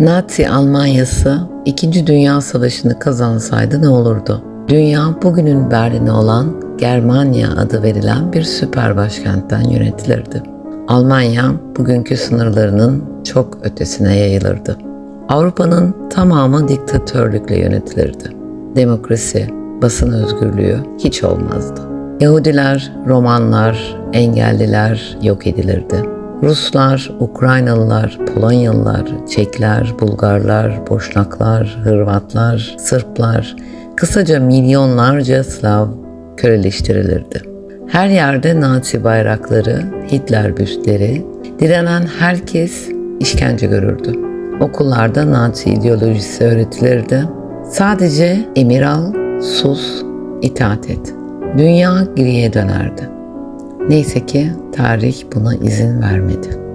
Nazi Almanyası 2. Dünya Savaşı'nı kazansaydı ne olurdu? Dünya bugünün Berlin'i olan Germania adı verilen bir süper başkentten yönetilirdi. Almanya bugünkü sınırlarının çok ötesine yayılırdı. Avrupa'nın tamamı diktatörlükle yönetilirdi. Demokrasi, basın özgürlüğü hiç olmazdı. Yahudiler, Romanlar, engelliler yok edilirdi. Ruslar, Ukraynalılar, Polonyalılar, Çekler, Bulgarlar, Boşnaklar, Hırvatlar, Sırplar, kısaca milyonlarca Slav köleleştirilirdi. Her yerde Nazi bayrakları, Hitler büstleri, direnen herkes işkence görürdü. Okullarda Nazi ideolojisi öğretilirdi. Sadece emir al, sus, itaat et. Dünya geriye dönerdi. Neyse ki tarih buna izin vermedi.